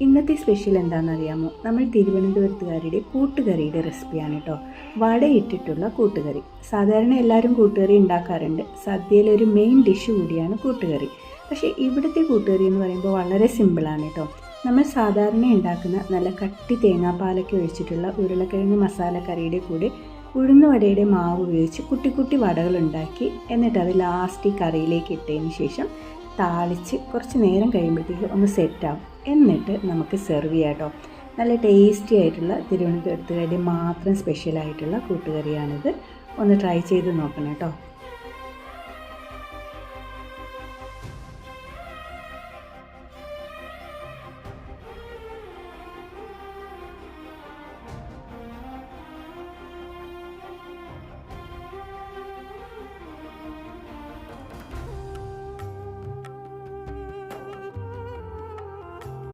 ഇന്നത്തെ സ്പെഷ്യൽ എന്താണെന്ന് അറിയാമോ നമ്മൾ തിരുവനന്തപുരത്തുകാരുടെ കൂട്ടുകറിയുടെ റെസിപ്പിയാണ് കേട്ടോ വടയിട്ടിട്ടുള്ള കൂട്ടുകറി. സാധാരണ എല്ലാവരും കൂട്ടുകറി ഉണ്ടാക്കാറുണ്ട്. സദ്യയിലൊരു മെയിൻ ഡിഷ് കൂടിയാണ് കൂട്ടുകറി. പക്ഷേ ഇവിടുത്തെ കൂട്ടുകറി എന്ന് പറയുമ്പോൾ വളരെ സിമ്പിളാണ് കേട്ടോ നമ്മൾ സാധാരണ ഉണ്ടാക്കുന്ന നല്ല കട്ടി തേങ്ങാപ്പാലൊക്കെ ഒഴിച്ചിട്ടുള്ള ഉരുളക്കിഴങ്ങ് മസാലക്കറിയുടെ കൂടെ ഉഴുന്നുവടയുടെ മാവ് ഉപയോഗിച്ച് കുട്ടി കുട്ടി വടകളുണ്ടാക്കി എന്നിട്ട് അത് ലാസ്റ്റ് കറിയിലേക്ക് ഇട്ടതിന് ശേഷം താളിച്ച് കുറച്ച് നേരം കഴിയുമ്പോഴത്തേക്ക് ഒന്ന് സെറ്റാവും. എന്നിട്ട് നമുക്ക് സെർവ് ചെയ്യാം കേട്ടോ നല്ല ടേസ്റ്റി ആയിട്ടുള്ള തിരുവനന്തപുരത്തുകാരുടെ മാത്രം സ്പെഷ്യലായിട്ടുള്ള കൂട്ടുകറിയാണിത്. ഒന്ന് ട്രൈ ചെയ്ത് നോക്കണം കേട്ടോ